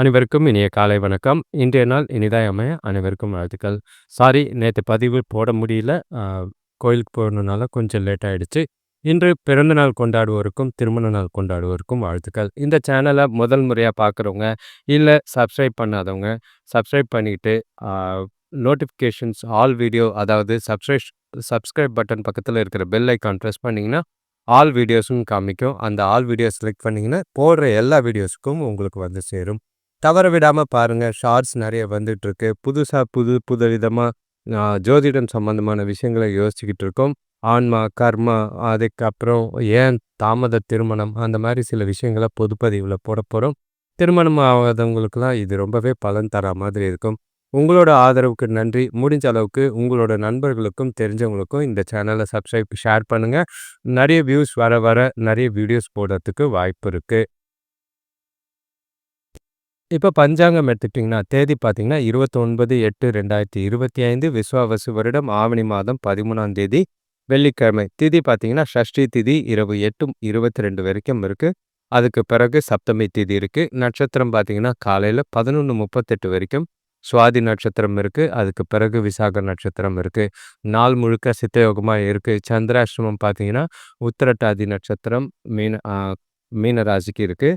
அனைவருக்கும் இனிய காலை வணக்கம். இன்றைய நாள் இனிதாய் அமைய அனைவருக்கும் வாழ்த்துக்கள். சாரி நேற்று பதிவு போட முடியல. கோயிலுக்கு போகணுனால கொஞ்சம் லேட் ஆயிடுச்சு. இன்று பிறந்தநாள் கொண்டாடுவோருக்கும், திருமண நாள் கொண்டாடுவோருக்கும் வாழ்த்துக்கள். இந்த சேனலை முதல் முறையாக பார்க்குறவங்க, இல்லை சப்ஸ்கிரைப் பண்ணாதவங்க, சப்ஸ்கிரைப் பண்ணிட்டு நோட்டிஃபிகேஷன்ஸ் ஆல் வீடியோ அதாவது சப்ஸ்கிரைப் சப்ஸ்கிரைப் பட்டன் பக்கத்தில் இருக்கிற பெல் ஐக்கான் ப்ரெஸ் பண்ணிங்கன்னா ஆல் வீடியோஸும் காமிக்கும். அந்த ஆல் வீடியோ செலக்ட் பண்ணிங்கன்னா போடுற எல்லா வீடியோஸுக்கும் உங்களுக்கு வந்து சேரும். தவற விடாமல் பாருங்கள் ஷார்ட்ஸ் நிறைய வந்துட்டுருக்கு. புதுசாக புது புது விதமாக ஜோதிடம் சம்மந்தமான விஷயங்களை யோசிச்சுக்கிட்டு இருக்கோம். ஆன்மா கர்மா அதுக்கப்புறம் ஏன் தாமத திருமணம்? அந்த மாதிரி சில விஷயங்களை பொதுப்பதிவில் போட போகிறோம் திருமணம் ஆகாதவங்களுக்கெல்லாம் இது ரொம்பவே பலன் தர மாதிரி இருக்கும். உங்களோட ஆதரவுக்கு நன்றி. முடிஞ்ச அளவுக்கு உங்களோட நண்பர்களுக்கும் தெரிஞ்சவங்களுக்கும் இந்த சேனலை சப்ஸ்கிரைப் ஷேர் பண்ணுங்கள் நிறைய வியூஸ் வர வர நிறைய வீடியோஸ் போடுறதுக்கு வாய்ப்பு இருக்குது இப்போ பஞ்சாங்கம் எடுத்துக்கிட்டிங்கன்னா தேதி பார்த்தீங்கன்னா இருபத்தொன்பது எட்டு ரெண்டாயிரத்தி இருபத்தி ஐந்து விஸ்வாவசு வருடம் ஆவணி மாதம் பதிமூணாம் தேதி வெள்ளிக்கிழமை. திதி பார்த்தீங்கன்னா ஷஷ்டி திதி இரவு எட்டு இருபத்தி ரெண்டு வரைக்கும் இருக்குது அதுக்கு பிறகு சப்தமி திதி இருக்குது நட்சத்திரம் பார்த்தீங்கன்னா காலையில் பதினொன்று முப்பத்தெட்டு வரைக்கும் சுவாதி நட்சத்திரம் இருக்குது அதுக்கு பிறகு விசாக நட்சத்திரம் இருக்குது நாள் முழுக்க சித்தயோகமாக இருக்குது சந்திராஷ்டமம் பார்த்தீங்கன்னா உத்திரட்டாதி நட்சத்திரம் மீன மீனராசிக்கு இருக்குது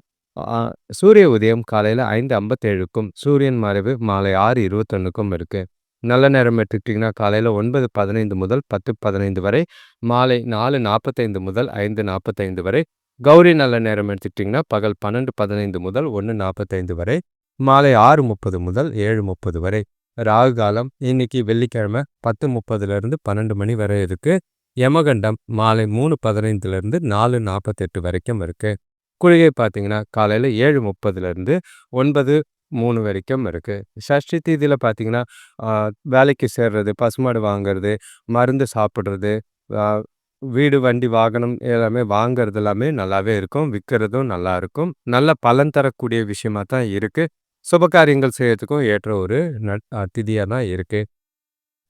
சூரிய உதயம் காலையில் ஐந்து ஐம்பத்தேழுக்கும் சூரியன் மறைவு மாலை ஆறு இருபத்தொன்னுக்கும் இருக்குது நல்ல நேரம் எடுத்துக்கிட்டிங்கன்னா காலையில் ஒன்பது பதினைந்து முதல் பத்து பதினைந்து வரை மாலை நாலு நாற்பத்தைந்து முதல் ஐந்து நாற்பத்தைந்து வரை கௌரி நல்ல நேரம் எடுத்துக்கிட்டிங்கன்னா பகல் பன்னெண்டு பதினைந்து முதல் ஒன்று நாற்பத்தைந்து வரை மாலை ஆறு முப்பது முதல் ஏழு முப்பது வரை. ராகு காலம் இன்னைக்கு வெள்ளிக்கிழமை பத்து முப்பதுலேருந்து பன்னெண்டு மணி வரை இருக்குது யமகண்டம் மாலை மூணு பதினைந்துலேருந்து நாலு நாற்பத்தெட்டு வரைக்கும் இருக்குது குளிகை பார்த்தீங்கன்னா காலையில் ஏழு முப்பதுலேருந்து ஒன்பது மூணு வரைக்கும் இருக்குது சஷ்டி தீதியில் பார்த்தீங்கன்னா வேலைக்கு சேர்றது பசுமாடு வாங்கிறது மருந்து சாப்பிட்றது வீடு வண்டி வாகனம் எல்லாமே வாங்கிறது எல்லாமே நல்லாவே இருக்கும். விற்கிறதும் நல்லா இருக்கும். நல்ல பலன் தரக்கூடிய விஷயமா தான் இருக்குது சுபகாரியங்கள் செய்யறதுக்கும் ஏற்ற ஒரு திதியாக தான் இருக்குது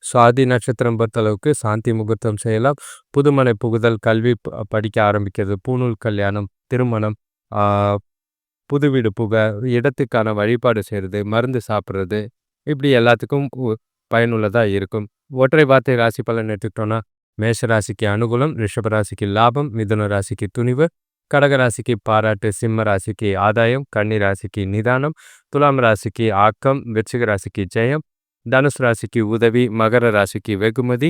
சுவாதி நட்சத்திரம் பொறுத்தளவுக்கு சாந்தி முகூர்த்தம் செய்யலாம். புதுமனை புகுதல் கல்வி படிக்க ஆரம்பிக்கிறது பூநூல் கல்யாணம் திருமணம் புது வீடு புக இடத்துக்கான வழிபாடு செய்கிறது மருந்து சாப்பிட்றது இப்படி எல்லாத்துக்கும் பயனுள்ளதாக இருக்கும். ஒற்றை வார்த்தை ராசி பலன் எடுத்துக்கிட்டோன்னா மேஷ ராசிக்கு அனுகூலம் ரிஷப ராசிக்கு லாபம் மிதுன ராசிக்கு துணிவு கடக ராசிக்கு பாராட்டு சிம்ம ராசிக்கு ஆதாயம் கன்னி ராசிக்கு நிதானம் துலாம் ராசிக்கு ஆக்கம் விருச்சிக ராசிக்கு ஜெயம் தனுஷ் ராசிக்கு உதவி மகர ராசிக்கு வெகுமதி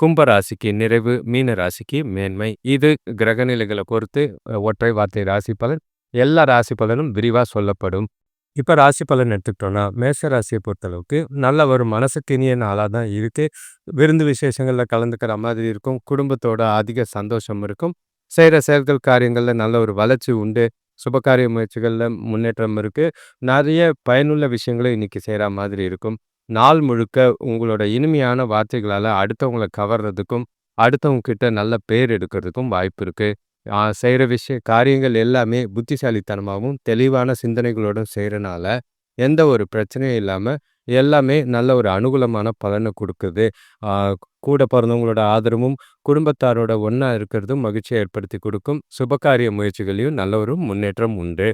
கும்பராசிக்கு நிறைவு மீன ராசிக்கு மேன்மை. இது கிரகநிலைகளை பொறுத்து ஒற்றை வார்த்தை ராசி பலன் எல்லா ராசி பலனும் விரிவாக சொல்லப்படும். இப்போ ராசி பலன் எடுத்துக்கிட்டோன்னா மேஷ ராசியை பொறுத்தளவுக்கு நல்ல ஒரு மனசுக்கு இனிய நாளாக தான் இருக்குது விருந்து விசேஷங்களில் கலந்துக்கிற மாதிரி இருக்கும். குடும்பத்தோட அதிக சந்தோஷம் இருக்கும். செய்கிற செயல்கள் காரியங்களில் நல்ல ஒரு வளர்ச்சி உண்டு. சுபகாரிய முயற்சிகளில் முன்னேற்றம் இருக்குது நிறைய பயனுள்ள விஷயங்களும் இன்றைக்கி செய்கிற மாதிரி இருக்கும். நாள் முழுக்க உங்களோட இனிமையான வார்த்தைகளால் அடுத்தவங்களை கவர்றதுக்கும் அடுத்தவங்க கிட்ட நல்ல பேர் எடுக்கிறதுக்கும் வாய்ப்பு இருக்குது செய்கிற விஷய காரியங்கள் எல்லாமே புத்திசாலித்தனமாகவும் தெளிவான சிந்தனைகளோடும் செய்கிறனால எந்த ஒரு பிரச்சனையும் இல்லாமல் எல்லாமே நல்ல ஒரு அனுகூலமான பலனை கொடுக்குது. கூட பிறந்தவங்களோட ஆதரவும் குடும்பத்தாரோட ஒன்றா இருக்கிறதும் மகிழ்ச்சியை ஏற்படுத்தி கொடுக்கும். சுபகாரிய முயற்சிகளையும் நல்ல ஒரு முன்னேற்றம் உண்டு.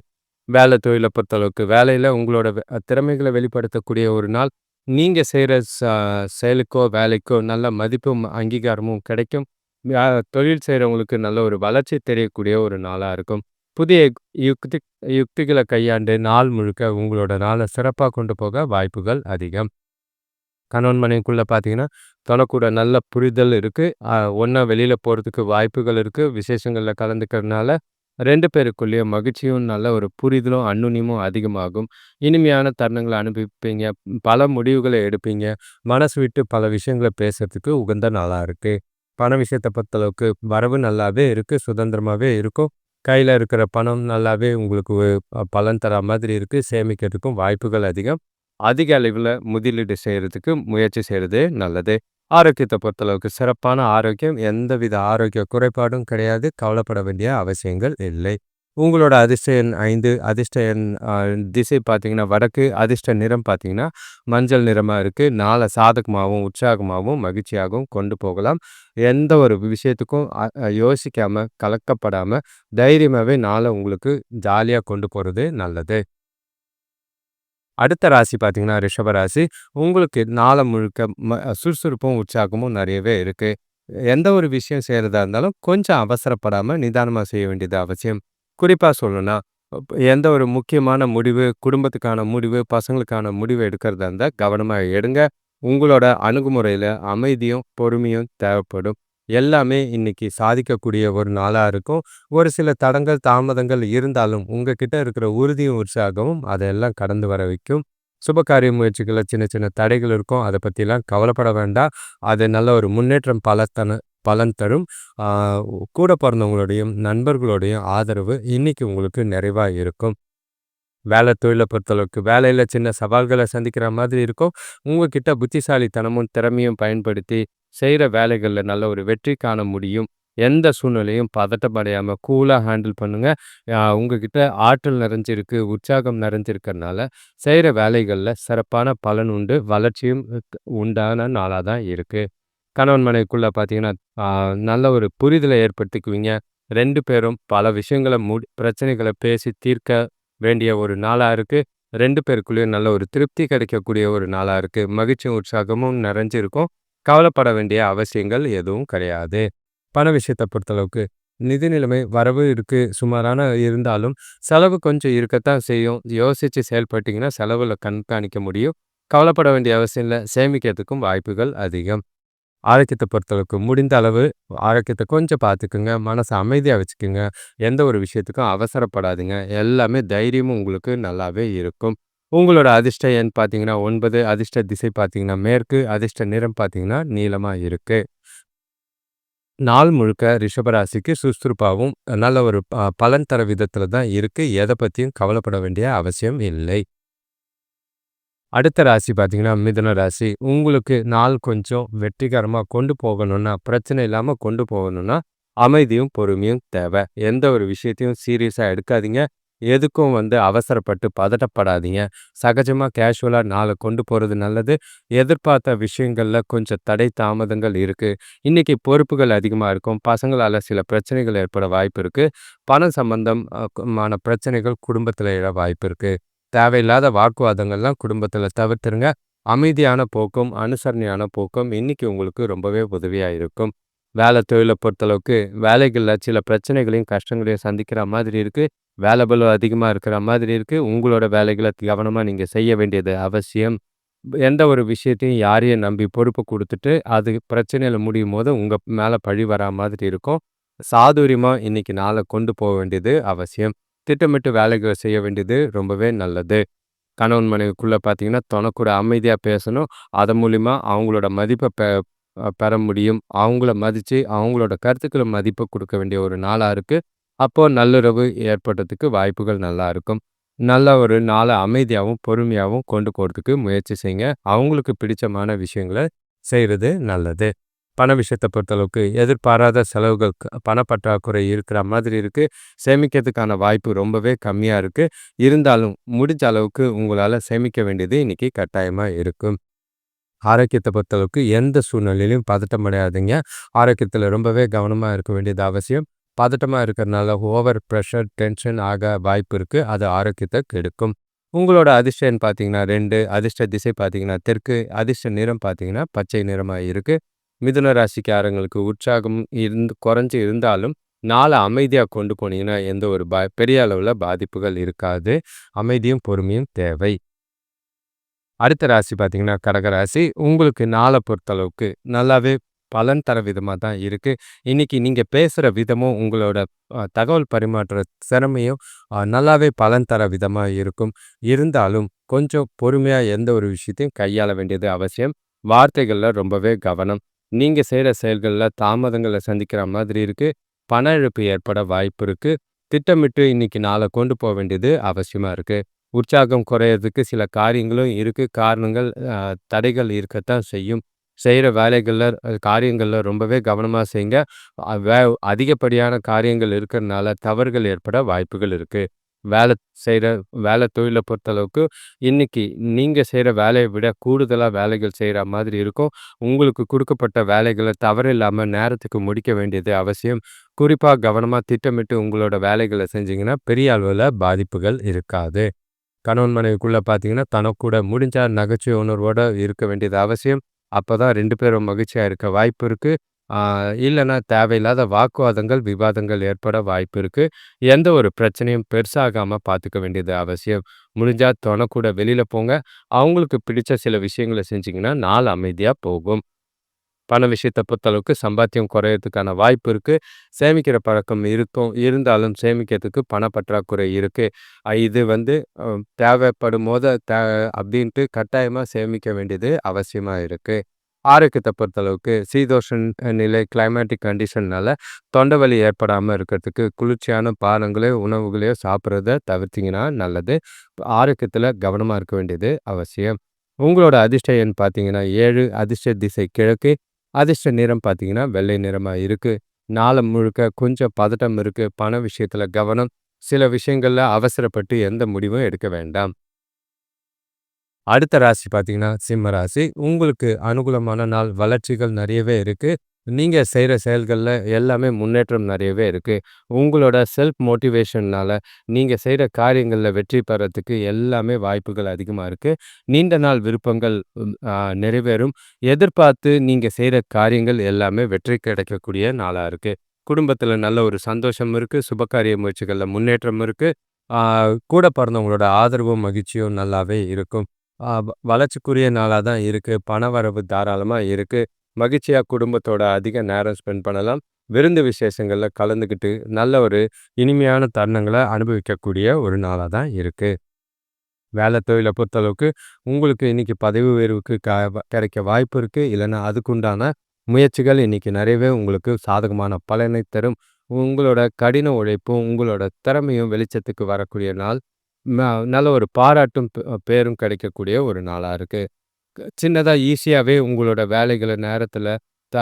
வேலை தொழிலை பொறுத்தளவுக்கு வேலையில் உங்களோட திறமைகளை வெளிப்படுத்தக்கூடிய ஒரு நாள் நீங்கள் செய்கிற ச செயலுக்கோ வேலைக்கோ நல்ல மதிப்பும் அங்கீகாரமும் கிடைக்கும். தொழில் செய்கிறவங்களுக்கு நல்ல ஒரு வளர்ச்சி தெரியக்கூடிய ஒரு நாளாக இருக்கும். புதிய யுக்தி யுக்திகளை கையாண்டு நாள் முழுக்க உங்களோட நாளை சிறப்பாக கொண்டு போக வாய்ப்புகள் அதிகம். கணவன் மனைவிக்குள்ளே பார்த்தீங்கன்னா தொலைக்கூட நல்ல புரிதல் இருக்குது ஒன்றா வெளியில் போகிறதுக்கு வாய்ப்புகள் இருக்குது விசேஷங்களில் கலந்துக்கிறதுனால ரெண்டு பேருக்குள்ளேயும் மகிழ்ச்சியும் நல்ல ஒரு புரிதலும் அன்னுனியமும் அதிகமாகும். இனிமையான தருணங்களை அனுபவிப்பீங்க. பல முடிவுகளை எடுப்பீங்க. மனசு விட்டு பல விஷயங்களை பேசுறதுக்கு உகந்த நாளாக இருக்குது பண விஷயத்தை பொறுத்தளவுக்கு வரவு நல்லாவே இருக்குது சுதந்திரமாகவே இருக்கும். கையில் இருக்கிற பணம் நல்லாவே உங்களுக்கு பலன் தர மாதிரி இருக்குது சேமிக்கிறதுக்கும் வாய்ப்புகள் அதிகம். அதிக அளவில் முதலீடு செய்கிறதுக்கு முயற்சி செய்கிறது நல்லது. ஆரோக்கியத்தை பொறுத்தளவுக்கு சிறப்பான ஆரோக்கியம் எந்தவித ஆரோக்கிய குறைபாடும் கிடையாது. கவலைப்பட வேண்டிய அவசியங்கள் இல்லை. உங்களோட அதிர்ஷ்ட எண் ஐந்து அதிர்ஷ்ட எண் திசை பார்த்தீங்கன்னா வடக்கு அதிர்ஷ்ட நிறம் பார்த்தீங்கன்னா மஞ்சள் நிறமாக இருக்குது நாளை சாதகமாகவும் உற்சாகமாகவும் மகிழ்ச்சியாகவும் கொண்டு போகலாம். எந்த ஒரு விஷயத்துக்கும் யோசிக்காமல் கலக்கப்படாமல் தைரியமாகவே நாளை உங்களுக்கு ஜாலியாக கொண்டு போகிறது நல்லது. அடுத்த ராசி பார்த்தீங்கன்னா ரிஷபராசி உங்களுக்கு நாளை முழுக்க ம சுறுசுறுப்பும், உற்சாகமும் நிறையவே இருக்கு. எந்த ஒரு விஷயம் செய்கிறதா இருந்தாலும் கொஞ்சம் அவசரப்படாம நிதானமா செய்ய வேண்டியது அவசியம். குறிப்பா சொல்லணும்னா, எந்த ஒரு முக்கியமான முடிவு, குடும்பத்துக்கான முடிவு, பசங்களுக்கான முடிவு எடுக்கிறதா இருந்தா கவனமா எடுங்க. உங்களோட அணுகுமுறையில அமைதியும், பொறுமையும் தேவைப்படும். எல்லாமே இன்னைக்கு சாதிக்கக்கூடிய ஒரு நாளா இருக்கும். ஒரு சில தடங்கள் தாமதங்கள் இருந்தாலும் உங்ககிட்ட இருக்கிற உறுதியும், உற்சாகமும் அதெல்லாம் கடந்து வர வைக்கும். சுபகாரிய முயற்சிகளில் சின்ன சின்ன தடைகள் இருக்கும். அதை பற்றிலாம் கவலைப்பட வேண்டாம். அது நல்ல ஒரு முன்னேற்றம் பலத்தன பலன் தரும். கூட பிறந்தவங்களுடையும் நண்பர்களுடையும் ஆதரவு இன்னைக்கு உங்களுக்கு நிறைவாக இருக்கும். வேலை தொழிலை பொறுத்தளவுக்கு வேலையில் சின்ன சவால்களை சந்திக்கிற மாதிரி இருக்கும். உங்ககிட்ட புத்திசாலித்தனமும், திறமையும் பயன்படுத்தி செய்கிற வேலைகளில் நல்ல ஒரு வெற்றி காண முடியும். எந்த சூழ்நிலையும் பதட்டம் கூலாக ஹேண்டில் பண்ணுங்கள் உங்ககிட்ட ஆற்றல் நிறைஞ்சிருக்கு, உற்சாகம் நிறைஞ்சிருக்கிறதுனால செய்கிற வேலைகளில் சிறப்பான பலன் உண்டு. வளர்ச்சியும் உண்டான நாளாக தான் இருக்குது கணவன் மனைவிக்குள்ளே பார்த்தீங்கன்னா, நல்ல ஒரு புரிதலை ஏற்படுத்திக்குவீங்க. ரெண்டு பேரும் பல விஷயங்கள முடி பிரச்சனைகளை பேசி தீர்க்க வேண்டிய ஒரு நாளாக இருக்குது ரெண்டு பேருக்குள்ளேயும் நல்ல ஒரு திருப்தி கிடைக்கக்கூடிய ஒரு நாளாக இருக்குது மகிழ்ச்சியும், உற்சாகமும் நிறைஞ்சிருக்கும். கவலைப்பட வேண்டிய அவசியங்கள் எதுவும் கிடையாது. பண விஷயத்த பொறுத்தளவுக்கு நிதி நிலைமை வரவு இருக்கு. சுமாரான இருந்தாலும் செலவு கொஞ்சம் இருக்கத்தான் செய்யும். யோசிச்சு செயல்பட்டீங்கன்னா செலவுல கண்காணிக்க முடியும். கவலைப்பட வேண்டிய அவசியம் இல்லை சேமிக்கிறதுக்கும் வாய்ப்புகள் அதிகம். ஆரோக்கியத்தை பொறுத்தளவுக்கு முடிந்த அளவு ஆரோக்கியத்தை கொஞ்சம் பார்த்துக்குங்க. மனச அமைதியா வச்சுக்கோங்க எந்த ஒரு விஷயத்துக்கும் அவசரப்படாதீங்க. எல்லாமே தைரியமும் உங்களுக்கு நல்லாவே இருக்கும். உங்களோட அதிர்ஷ்ட எண் பார்த்தீங்கன்னா ஒன்பது அதிர்ஷ்ட திசை பார்த்தீங்கன்னா மேற்கு, அதிர்ஷ்ட நிறம் பார்த்தீங்கன்னா நீளமாக இருக்கு. நாள் முழுக்க ரிஷபராசிக்கு ராசிக்கு நல்ல ஒரு பலன் தர விதத்தில் தான் இருக்கு. எதை பத்தியும் கவலைப்பட வேண்டிய அவசியம் இல்லை. அடுத்த ராசி பார்த்தீங்கன்னா, மிதன ராசி. உங்களுக்கு நாள் கொஞ்சம் வெற்றிகரமா கொண்டு போகணும்னா, பிரச்சனை இல்லாம கொண்டு போகணும்னா, அமைதியும், பொறுமையும் தேவை. எந்த ஒரு விஷயத்தையும் சீரியஸா எடுக்காதீங்க. எதுக்கும் வந்து அவசரப்பட்டு பதட்டப்படாதீங்க. சகஜமா கேஷுவலா நாள கொண்டு போறது நல்லது. எதிர்பார்த்த விஷயங்கள்ல கொஞ்சம் தடை, தாமதங்கள் இருக்கு. இன்னைக்கு பொறுப்புகள் அதிகமாக இருக்கும். பசங்களால சில பிரச்சனைகள் ஏற்பட வாய்ப்பு இருக்குது பணம் சம்பந்தம் மான பிரச்சனைகள் குடும்பத்தில் எழ வாய்ப்பு இருக்குது தேவையில்லாத வாக்குவாதங்கள்லாம் குடும்பத்தில் தவிர்த்துருங்க. அமைதியான போக்கும், அனுசரணையான போக்கும் இன்னைக்கு உங்களுக்கு ரொம்பவே உதவியாக இருக்கும். வேலை தொழிலை பொறுத்தளவுக்கு வேலைகளில் சில பிரச்சனைகளையும், கஷ்டங்களையும் சந்திக்கிற மாதிரி இருக்குது வேலை பளு அதிகமாக இருக்கிற மாதிரி இருக்குது உங்களோட வேலைகளை கவனமாக நீங்கள் செய்ய வேண்டியது அவசியம். எந்த ஒரு விஷயத்தையும் யாரையும் நம்பி பொறுப்பு கொடுத்துட்டு அது பிரச்சனையில் முடியும் போது உங்கள் மேலே பழி வரா மாதிரி இருக்கும். சாதுரியமாக இன்னைக்கு நாளை கொண்டு போக வேண்டியது அவசியம். திட்டமிட்டு வேலைகளை செய்ய வேண்டியது ரொம்பவே நல்லது. கணவன் மனைவிக்குள்ளே பார்த்தீங்கன்னா, தொண அமைதியாக பேசணும். அதன் மூலிமா அவங்களோட மதிப்பை பெற முடியும். அவங்கள மதித்து அவங்களோட கருத்துக்களை மதிப்பு கொடுக்க வேண்டிய ஒரு நாளாக இருக்குது அப்போது நல்லுறவு ஏற்படுறதுக்கு வாய்ப்புகள் நல்லா இருக்கும். நல்ல ஒரு நாளை அமைதியாகவும் பொறுமையாகவும் கொண்டு போகிறதுக்கு முயற்சி செய்யுங்க. அவங்களுக்கு பிடிச்சமான விஷயங்கள செய்கிறது நல்லது. பண விஷயத்தை பொறுத்தளவுக்கு எதிர்பாராத செலவுகள் பணப்பற்றாக்குறை இருக்கிற மாதிரி இருக்குது சேமிக்கிறதுக்கான வாய்ப்பு ரொம்பவே கம்மியாக இருக்குது இருந்தாலும் முடிஞ்ச அளவுக்கு உங்களால் சேமிக்க வேண்டியது இன்னைக்கு கட்டாயமாக இருக்கும். ஆரோக்கியத்தை பொறுத்தளவுக்கு எந்த சூழ்நிலையிலும் பதட்டம் அடையாதீங்க. ஆரோக்கியத்தில் ரொம்பவே கவனமாக இருக்க வேண்டியது அவசியம். பதட்டமாக இருக்கிறனால ஓவர் ப்ரெஷர் டென்ஷன் ஆக வாய்ப்பு இருக்குது அது ஆரோக்கியத்தை கெடுக்கும். உங்களோட அதிர்ஷ்டம் பார்த்தீங்கன்னா ரெண்டு அதிர்ஷ்ட திசை பார்த்தீங்கன்னா தெற்கு, அதிர்ஷ்ட நிறம் பார்த்தீங்கன்னா பச்சை நிறமாக இருக்குது மிதுன ராசிக்காரங்களுக்கு உற்சாகம் இருந்து குறைஞ்சி இருந்தாலும், நாளை அமைதியாக கொண்டு போனீங்கன்னா எந்த ஒரு ப பெரிய அளவில் பாதிப்புகள் இருக்காது. அமைதியும், பொறுமையும் தேவை. அடுத்த ராசி பார்த்தீங்கன்னா கடகராசி உங்களுக்கு நாளை பொறுத்தளவுக்கு நல்லாவே பலன் தர விதமாக தான் இருக்குது இன்றைக்கி நீங்கள் பேசுகிற விதமும், உங்களோட தகவல் பரிமாற்ற திறமையும் நல்லாவே பலன் தர விதமாக இருக்கும். இருந்தாலும் கொஞ்சம் பொறுமையாக எந்த ஒரு விஷயத்தையும் கையாள வேண்டியது அவசியம். வார்த்தைகளில் ரொம்பவே கவனம். நீங்கள் செய்கிற செயல்களில் தாமதங்களை சந்திக்கிற மாதிரி இருக்குது பண இழப்பு ஏற்பட வாய்ப்பு இருக்குது திட்டமிட்டு இன்னைக்கு நாளை கொண்டு போக வேண்டியது அவசியமாக இருக்குது உற்சாகம் குறையிறதுக்கு சில காரியங்களும் இருக்குது காரணங்கள் தடைகள் இருக்கத்தான் செய்யும். செய்கிற வேலைகளில் காரியங்களில் ரொம்பவே கவனமாக செய்யுங்க. வே அதிகப்படியான காரியங்கள் இருக்கிறனால தவறுகள் ஏற்பட வாய்ப்புகள் இருக்குது வேலை செய்கிற வேலை தொழிலை பொறுத்தளவுக்கு இன்னைக்கு நீங்கள் செய்கிற வேலையை விட கூடுதலாக வேலைகள் செய்கிற மாதிரி இருக்கும். உங்களுக்கு கொடுக்கப்பட்ட வேலைகளை தவறு இல்லாமல் நேரத்துக்கு முடிக்க வேண்டியது அவசியம். குறிப்பாக கவனமாக திட்டமிட்டு உங்களோட வேலைகளை செஞ்சிங்கன்னா பெரிய அளவில் பாதிப்புகள் இருக்காது. கணவன் மனைவிக்குள்ள பார்த்தீங்கன்னா, தனக்கூட முடிஞ்சால் நகைச்சுவை உணர்வோடு இருக்க வேண்டியது அவசியம். அப்பதான் 2 பேரும் மகிழ்ச்சியாக இருக்க வாய்ப்பு இருக்கு. இல்லைன்னா தேவையில்லாத வாக்குவாதங்கள், விவாதங்கள் ஏற்பட வாய்ப்பு இருக்குது எந்த ஒரு பிரச்சனையும் பெருசாகாமல் பார்த்துக்க வேண்டியது அவசியம். முடிஞ்சால் தொணக்கூட வெளியில போங்க. அவங்களுக்கு பிடிச்ச சில விஷயங்கள செஞ்சிங்கன்னா நாள் அமைதியாக போகும். பண விஷயத்தை பொறுத்தளவுக்கு சம்பாத்தியம் குறையிறதுக்கான வாய்ப்பு இருக்குது சேமிக்கிற பழக்கம் இருக்கும். இருந்தாலும் சேமிக்கிறதுக்கு பண பற்றாக்குறை இது வந்து தேவைப்படும் போது தே அப்படின்ட்டு கட்டாயமாக சேமிக்க வேண்டியது அவசியமாக இருக்குது ஆரோக்கியத்தை பொறுத்தளவுக்கு சீதோஷன் நிலை கிளைமேட்டிக் கண்டிஷன்னால தொண்டை வலி ஏற்படாமல் இருக்கிறதுக்கு குளிர்ச்சியான பானங்களோ, உணவுகளையோ சாப்பிட்றத தவிர்த்திங்கன்னா நல்லது. ஆரோக்கியத்தில் கவனமாக இருக்க வேண்டியது அவசியம். உங்களோட அதிர்ஷ்ட எண் பார்த்தீங்கன்னா ஏழு அதிர்ஷ்ட திசை கிழக்கு. அதிர்ஷ்ட நிறம் பார்த்தீங்கன்னா வெள்ளை நிறமா இருக்கு. நாள் முழுக்க கொஞ்சம் பதட்டம் இருக்கு. பண விஷயத்தில் கவனம். சில விஷயங்கள்ல அவசரப்பட்டு எந்த முடிவும் எடுக்க வேண்டாம். அடுத்த ராசி பார்த்தீங்கன்னா, சிம்ம ராசி. உங்களுக்கு அனுகூலமான நாள். வளர்ச்சிகள் நிறையவே இருக்கு. நீங்கள் செய்கிற செயல்களில் எல்லாமே முன்னேற்றம் நிறையவே இருக்குது உங்களோட செல்ஃப் மோட்டிவேஷன்னால நீங்கள் செய்கிற காரியங்களில் வெற்றி பெறத்துக்கு எல்லாமே வாய்ப்புகள் அதிகமாக இருக்குது நீண்ட நாள் விருப்பங்கள் நிறைவேறும். எதிர்பார்த்து நீங்கள் செய்கிற காரியங்கள் எல்லாமே வெற்றி கிடைக்கக்கூடிய நாளாக இருக்குது குடும்பத்தில் நல்ல ஒரு சந்தோஷம் இருக்குது சுபகாரிய முயற்சிகளில் முன்னேற்றம் இருக்குது கூட பிறந்தவங்களோட ஆதரவும், மகிழ்ச்சியும் நல்லாவே இருக்கும். வ வளர்ச்சிக்குரிய நாளாக தான் இருக்கு. பணவரவு தாராளமாக இருக்குது மகிழ்ச்சியா குடும்பத்தோட அதிக நேரம் ஸ்பெண்ட் பண்ணலாம். விருந்து விசேஷங்களில் கலந்துக்கிட்டு நல்ல ஒரு இனிமையான தருணங்களை அனுபவிக்கக்கூடிய ஒரு நாளாக தான் இருக்குது வேலை தொழிலை பொறுத்தளவுக்கு உங்களுக்கு இன்னைக்கு பதவி உயர்வுக்கு க கிடைக்க வாய்ப்பு இருக்குது இல்லைன்னா அதுக்குண்டான முயற்சிகள் இன்றைக்கி நிறையவே உங்களுக்கு சாதகமான பலனை தரும். உங்களோட கடின உழைப்பும், உங்களோட திறமையும் வெளிச்சத்துக்கு வரக்கூடிய நாள். நல்ல ஒரு பாராட்டும், பேரும் கிடைக்கக்கூடிய ஒரு நாளாக இருக்குது சின்னதாக ஈஸியாகவே உங்களோட வேலைகளை நேரத்தில் த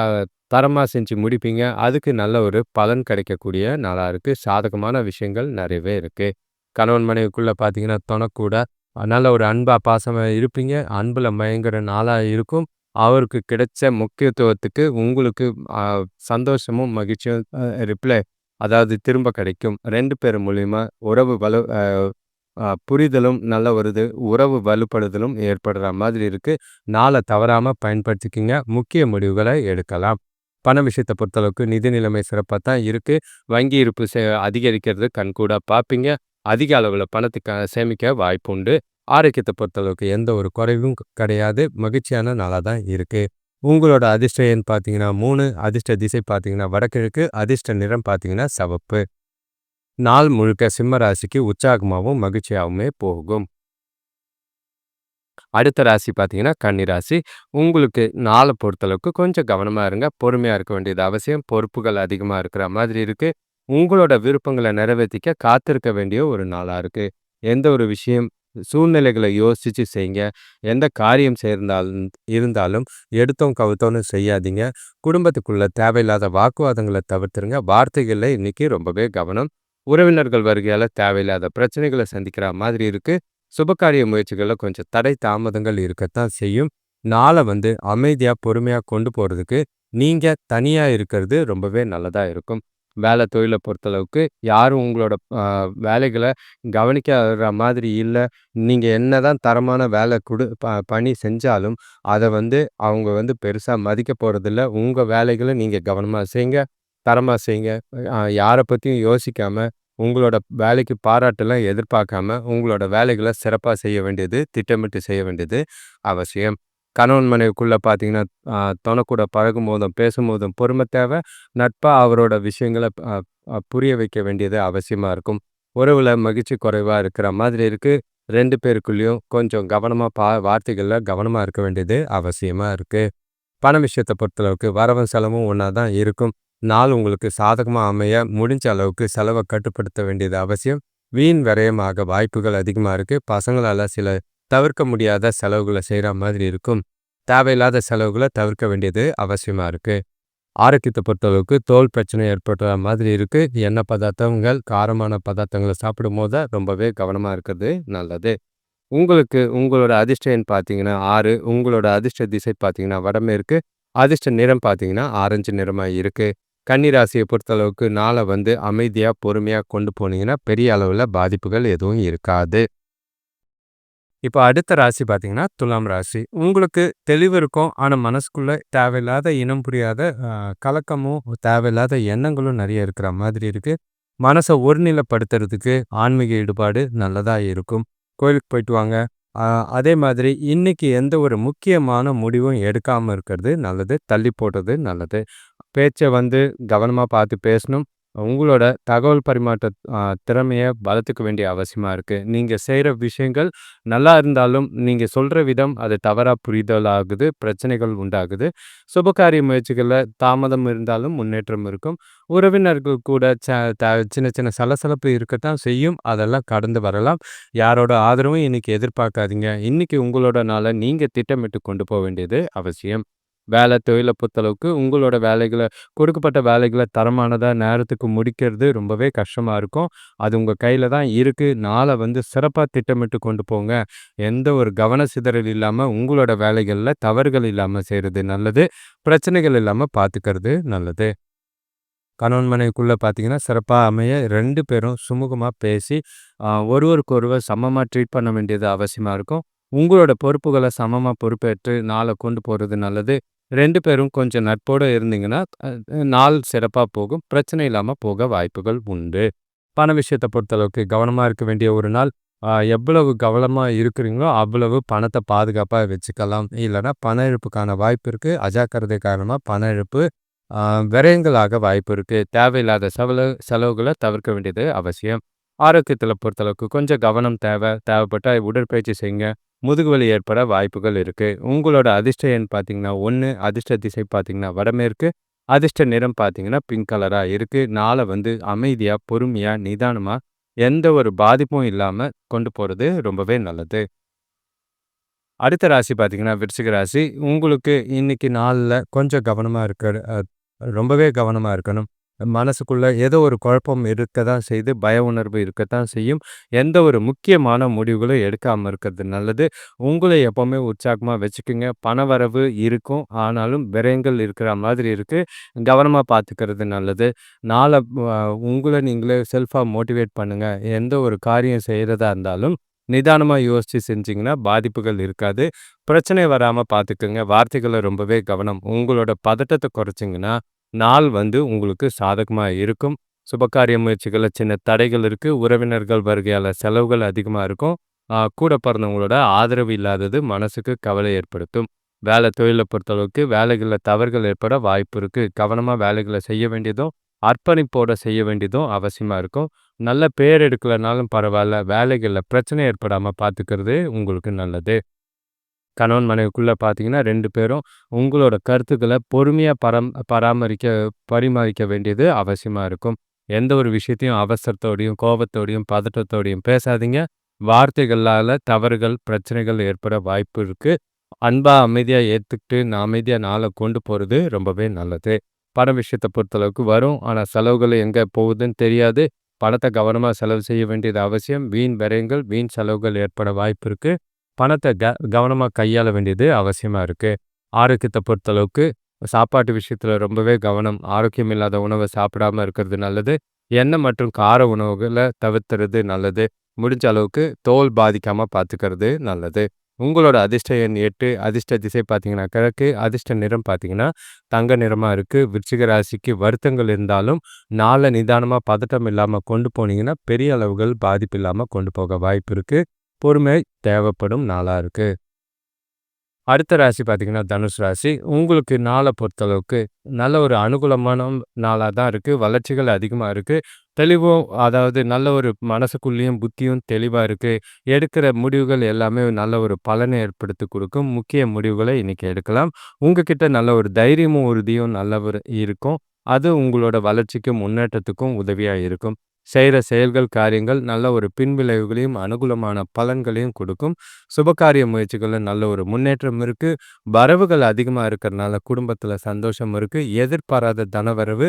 தரமாக செஞ்சு முடிப்பீங்க. அதுக்கு நல்ல ஒரு பலன் கிடைக்கக்கூடிய நாளாக இருக்கு. சாதகமான விஷயங்கள் நிறையவே இருக்கு. கணவன் மனைவிக்குள்ளே பார்த்தீங்கன்னா, தொணக்கூட நல்ல ஒரு அன்பாக பாசமாக இருப்பீங்க. அன்பில் மயங்குற நாளாக இருக்கும். அவருக்கு கிடைச்ச முக்கியத்துவத்துக்கு உங்களுக்கு சந்தோஷமும், மகிழ்ச்சியும் ரிப்ளை அதாவது திரும்ப கிடைக்கும். ரெண்டு பேர் மூலிமா உறவு வலு புரிதலும் நல்ல வருது உறவு வலுப்படுதலும் ஏற்படுற மாதிரி இருக்கு. நாளை தவறாம பயன்படுத்திக்கிங்க முக்கிய முடிவுகளை எடுக்கலாம். பண விஷயத்த பொறுத்தளவுக்கு நிதி நிலைமை சிறப்பாக தான் இருக்கு. வங்கி இருப்பு சே அதிகரிக்கிறது கண்கூடாக பார்ப்பீங்க. அதிக அளவில் பணத்துக்கு சேமிக்க வாய்ப்பு உண்டு. ஆரோக்கியத்தை பொறுத்தளவுக்கு எந்த ஒரு குறைவும் கிடையாது. மகிழ்ச்சியான நாளாக தான் இருக்கு. உங்களோட அதிர்ஷ்ட எண் பார்த்தீங்கன்னா மூணு அதிர்ஷ்ட திசை பார்த்தீங்கன்னா வடகிழக்கு. அதிர்ஷ்ட நிறம் பார்த்தீங்கன்னா சிவப்பு. நாள் முழுக்க சிம்ம ராசிக்கு உற்சாகமாவும், மகிழ்ச்சியாகவுமே போகும். அடுத்த ராசி பார்த்தீங்கன்னா, கன்னிராசி உங்களுக்கு நாள பொறுத்தளவுக்கு கொஞ்சம் கவனமா இருங்க. பொறுமையா இருக்க வேண்டியது அவசியம். பொறுப்புகள் அதிகமா இருக்கிற மாதிரி இருக்கு. உங்களோட விருப்பங்களை நிறைவேத்திக்க காத்திருக்க வேண்டிய ஒரு நாளா இருக்கு. எந்த ஒரு விஷயம் சூழ்நிலைகளை யோசிச்சு செய்யுங்க. எந்த காரியம் சேர்ந்தாலும் இருந்தாலும் எடுத்தோம், கவுத்தோன்னு செய்யாதீங்க. குடும்பத்துக்குள்ள தேவையில்லாத வாக்குவாதங்களை தவிர்த்துருங்க. வார்த்தைகள்ல இன்னைக்கு ரொம்பவே கவனம். உறவினர்கள் வருகையால் தேவையில்லாத பிரச்சனைகளை சந்திக்கிற மாதிரி இருக்குது சுபகாரிய முயற்சிகளில் கொஞ்சம் தடை, தாமதங்கள் இருக்கத்தான் செய்யும். நாளை வந்து அமைதியாக பொறுமையாக கொண்டு போகிறதுக்கு நீங்கள் தனியாக இருக்கிறது ரொம்பவே நல்லதாக இருக்கும். வேலை தொழிலை பொறுத்தளவுக்கு யாரும் உங்களோட வேலைகளை கவனிக்கிற மாதிரி மாதிரி நீங்கள் என்ன தான் தரமான வேலை கொடு ப பணி செஞ்சாலும், அதை வந்து அவங்க வந்து பெருசாக மதிக்க போகிறதில்ல உங்கள் வேலைகளை நீங்கள் கவனமாக செய்யுங்க. தரமாக செய்யுங்க. யாரை பற்றியும் யோசிக்காமல் யோசிக்காம, உங்களோட வேலைக்கு பாராட்டெல்லாம் எதிர்பார்க்காம, உங்களோட வேலைகளை சிறப்பாக செய்ய வேண்டியது, திட்டமிட்டு செய்ய வேண்டியது அவசியம். கணவன் மனைவிக்குள்ளே பார்த்தீங்கன்னா, தொணக்கூட பழகும் போதும் பேசும்போதும் பொறுமை தேவை. நட்பாக அவரோட விஷயங்களை புரிய வைக்க வேண்டியது அவசியமாக இருக்கும். உறவுல மகிழ்ச்சி குறைவாக இருக்கிற மாதிரி இருக்குது ரெண்டு பேருக்குள்ளேயும் கொஞ்சம் கவனமாக பா வார்த்தைகளில் கவனமாக இருக்க வேண்டியது அவசியமாக இருக்குது பண விஷயத்தை பொறுத்தளவுக்கு வரவும், செலவும் ஒன்றா தான் இருக்கும். நாள் உங்களுக்கு சாதகமா அமைய முடிஞ்ச அளவுக்கு செலவ கட்டுப்படுத்த வேண்டியது அவசியம். வீண் விரயமாக வாய்ப்புகள் அதிகமா இருக்கு. பசங்களால சில தவிர்க்க முடியாத செலவுகள செய்கிற மாதிரி இருக்கும். தேவையில்லாத செலவுகளை தவிர்க்க வேண்டியது அவசியமா இருக்கு. ஆரோக்கியத்தை பொறுத்தளவுக்கு தோல் பிரச்சனை ஏற்படுற மாதிரி இருக்கு. எண்ணெய் பதார்த்தங்கள், காரமான பதார்த்தங்கள சாப்பிடும்போது ரொம்பவே கவனமா இருக்கிறது நல்லது. உங்களுக்கு உங்களோட அதிர்ஷ்டம் பார்த்தீங்கன்னா ஆறு உங்களோட அதிர்ஷ்ட திசை பார்த்தீங்கன்னா வடமேற்கு. அதிர்ஷ்ட நிறம் பார்த்தீங்கன்னா ஆரஞ்சு நிறமா இருக்கு. கன்னிராசியை பொறுத்தளவுக்கு நாளை வந்து அமைதியாக பொறுமையாக கொண்டு போனீங்கன்னா, பெரிய அளவில் பாதிப்புகள் எதுவும் இருக்காது. இப்போ அடுத்த ராசி பார்த்தீங்கன்னா, துலாம் ராசி. உங்களுக்கு தெளிவு இருக்கும். ஆனால் மனசுக்குள்ளே தேவையில்லாத இனம் புரியாத கலக்கமும், தேவையில்லாத எண்ணங்களும் நிறைய இருக்கிற மாதிரி இருக்குது மனசை ஒருநிலைப்படுத்துறதுக்கு ஆன்மீக ஈடுபாடு நல்லதாக இருக்கும். கோயிலுக்கு போயிட்டு வாங்க. அதே மாதிரி இன்னைக்கு எந்த ஒரு முக்கியமான முடிவும் எடுக்காமல் இருக்கிறது நல்லது. தள்ளி போடுறது நல்லது. பேச்சை வந்து கவனமாக பார்த்து பேசணும். உங்களோட தகவல் பரிமாற்ற திறமையை வளர்த்துக்க வேண்டிய அவசியமாக இருக்குது நீங்கள் செய்கிற விஷயங்கள் நல்லா இருந்தாலும், நீங்கள் சொல்கிற விதம் அது தவறாக புரிதல் ஆகுது. பிரச்சனைகள் உண்டாகுது. சுபகாரிய முயற்சிகளில் தாமதம் இருந்தாலும் முன்னேற்றம் இருக்கும். உறவினர்கள் கூட ச த சின்ன சின்ன சலசலப்பு இருக்கத்தான் செய்யும். அதெல்லாம் கடந்து வரலாம். யாரோட ஆதரவும் இன்றைக்கி எதிர்பார்க்காதீங்க. இன்றைக்கி உங்களோட நாளை நீங்கள் திட்டமிட்டு கொண்டு போக வேண்டியது அவசியம். வேலை, தொழிலை பொறுத்தளவுக்கு உங்களோட வேலைகளை கொடுக்கப்பட்ட வேலைகளை தரமானதா நேரத்துக்கு முடிக்கிறது ரொம்பவே கஷ்டமா இருக்கும். அது உங்கள் கையில தான் இருக்கு. நாளை வந்து சிறப்பாக திட்டமிட்டு கொண்டு போங்க. எந்த ஒரு கவன சிதறல் இல்லாமல் உங்களோட வேலைகளில் தவறுகள் இல்லாமல் செய்கிறது நல்லது. பிரச்சனைகள் இல்லாமல் பார்த்துக்கிறது நல்லது. கணவன்மனைக்குள்ள பார்த்தீங்கன்னா, சிறப்பாக அமைய ரெண்டு பேரும் சுமூகமா பேசி, ஒருவருக்கு ஒருவருக்கொருவர் சமமா ட்ரீட் பண்ண வேண்டியது அவசியமா இருக்கும். உங்களோட பொறுப்புகளை சமமா பொறுப்பேற்று நாளை கொண்டு போகிறது நல்லது. ரெண்டு பேரும் கொஞ்சம் நட்போட இருந்தீங்கன்னா, நாள் சிறப்பாக போகும். பிரச்சனை இல்லாமல் போக வாய்ப்புகள் உண்டு. பண விஷயத்தை பொறுத்தளவுக்கு கவனமாக இருக்க வேண்டிய ஒரு நாள். எவ்வளவு கவனமாக இருக்கிறீங்களோ, அவ்வளவு பணத்தை பாதுகாப்பாக வச்சுக்கலாம். இல்லைனா பண இழப்புக்கான வாய்ப்பு இருக்குது அஜாக்கிரதை காரணமாக பண இழப்பு, விரயங்களாக வாய்ப்பு இருக்குது தேவையில்லாத செலவு செலவுகளை தவிர்க்க வேண்டியது அவசியம். ஆரோக்கியத்தில பொறுத்தளவுக்கு கொஞ்சம் கவனம் தேவை தேவைப்பட்டால் உடற்பயிற்சி செய்யுங்க. முதுகு வலி ஏற்பட வாய்ப்புகள் இருக்கு. உங்களோட அதிர்ஷ்ட எண் பார்த்தீங்கன்னா ஒன்று அதிர்ஷ்ட திசை பார்த்தீங்கன்னா வடமேற்கு, அதிர்ஷ்ட நிறம் பார்த்தீங்கன்னா பிங்க் கலரா இருக்கு. நாள வந்து அமைதியா, பொறுமையா, நிதானமா, எந்த ஒரு பாதிப்பும் இல்லாம கொண்டு போறது ரொம்பவே நல்லது. அடுத்த ராசி பார்த்தீங்கன்னா, விருச்சிக ராசி. உங்களுக்கு இன்றைக்கி நாள்ல கொஞ்சம் கவனமா இருக்க ரொம்பவே கவனமா இருக்கணும். மனசுக்குள்ள ஏதோ ஒரு குழப்பம் இருக்க தான் செய்து. பய உணர்வு இருக்கத்தான் செய்யும். எந்த ஒரு முக்கியமான முடிவுகளும் எடுக்காமல் இருக்கிறது நல்லது. உங்களை எப்பவுமே உற்சாகமா பண பணவரவு இருக்கும். ஆனாலும் விரயங்கள் இருக்கிற மாதிரி இருக்கு. கவனமாக பார்த்துக்கிறது நல்லது. நாளை உங்களை நீங்களே செல்ஃபாக மோட்டிவேட் பண்ணுங்க. எந்த ஒரு காரியம் செய்கிறதா இருந்தாலும், நிதானமாக யோசித்து செஞ்சிங்கன்னா பாதிப்புகள் இருக்காது. பிரச்சனை வராமல் பார்த்துக்குங்க வார்த்தைகளை ரொம்பவே கவனம். உங்களோட பதட்டத்தை குறைச்சிங்கன்னா நாள் வந்து உங்களுக்கு சாதகமா இருக்கும். சுபகாரிய முயற்சிகளில் சின்ன தடைகள் இருக்கு. உறவினர்கள் வருகையால செலவுகள் அதிகமா இருக்கும். கூட பிறந்தவங்களோட ஆதரவு இல்லாதது மனசுக்கு கவலை ஏற்படுத்தும். வேலை, தொழில பொறுத்தளவுக்கு வேலைகள்ல தவறுகள் ஏற்பட வாய்ப்பு இருக்கு. கவனமா வேலைகளை செய்ய வேண்டியதும், அர்ப்பணிப்போட செய்ய வேண்டியதும் அவசியமா இருக்கும். நல்ல பேர் எடுக்கலனாலும் பரவாயில்ல வேலைகள்ல பிரச்சனை ஏற்படாம பார்த்துக்கிறது உங்களுக்கு நல்லது. கணவன் மனைவிக்குள்ள பார்த்தீங்கன்னா, ரெண்டு பேரும் உங்களோட கருத்துக்கள பொறுமையா பரம் பராமரிக்க பரிமாறிக்க வேண்டியது அவசியமா இருக்கும். எந்த ஒரு விஷயத்தையும் அவசரத்தோடையும், கோபத்தோடையும், பதட்டத்தோடையும் பேசாதீங்க. வார்த்தைகளால தவறுகள், பிரச்சனைகள் ஏற்பட வாய்ப்பு இருக்கு. அன்பா, அமைதியா ஏத்துக்கிட்டு, அமைதியா நாள கொண்டு போறது ரொம்பவே நல்லது. பண விஷயத்த பொறுத்தளவுக்கு வரும். ஆனா செலவுகள் எங்க போகுதுன்னு தெரியாது. பணத்தை கவனமா செலவு செய்ய வேண்டியது அவசியம். வீண் விரயங்கள், வீண் செலவுகள் ஏற்பட வாய்ப்பு இருக்குது பணத்தை க கவனமா கையாள வேண்டியது அவசியமா இருக்கு. ஆரோக்கியத்த பொறுத்தளவுக்கு சாப்பாட்டு விஷயத்துல ரொம்பவே கவனம். ஆரோக்கியம் இல்லாத உணவ சாப்பிடாம இருக்கிறது நல்லது. எண்ணெய் மற்றும் கார உணவுகளை தவிர்த்துறது நல்லது. முடிஞ்ச அளவுக்கு தோல் பாதிக்காம பார்த்துக்கிறது நல்லது. உங்களோட அதிர்ஷ்ட எண் எட்டு அதிர்ஷ்ட திசை பார்த்தீங்கன்னா கிழக்கு, அதிர்ஷ்ட நிறம் பார்த்தீங்கன்னா தங்க நிறமா இருக்கு. விருச்சிக ராசிக்கு வருத்தங்கள் இருந்தாலும், நாள நிதானமா, பதட்டம் இல்லாம கொண்டு போனீங்கன்னா, பெரிய அளவுகள் பாதிப்பு இல்லாமல் கொண்டு போக வாய்ப்பு இருக்கு. பொறுமை தேவைப்படும் நாளா இருக்கு. அடுத்த ராசி பார்த்தீங்கன்னா, தனுசு ராசி. உங்களுக்கு நாளை பொறுத்தளவுக்கு நல்ல ஒரு அனுகூலமான நாளாக தான் இருக்கு. வளர்ச்சிகள் அதிகமாக இருக்கு. தெளிவும் அதாவது நல்ல ஒரு மனசுக்குள்ளேயும் புத்தியும் தெளிவாக இருக்கு. எடுக்கிற முடிவுகள் எல்லாமே நல்ல ஒரு பலனை ஏற்படுத்தி கொடுக்கும் முக்கிய முடிவுகளை இன்றைக்கி எடுக்கலாம். உங்ககிட்ட நல்ல ஒரு தைரியமும், உறுதியும் நல்ல ஒரு இருக்கும். அது உங்களோட வளர்ச்சிக்கும், முன்னேற்றத்துக்கும் உதவியாக இருக்கும். செய்கிற செயல்கள், காரியங்கள் நல்ல ஒரு பின்விளைவுகளையும், அனுகூலமான பலன்களையும் கொடுக்கும் சுபகாரிய முயற்சிகளில் நல்ல ஒரு முன்னேற்றம் இருக்குது வரவுகள் அதிகமாக இருக்கிறனால குடும்பத்தில் சந்தோஷம் இருக்குது எதிர்பாராத தனவரவு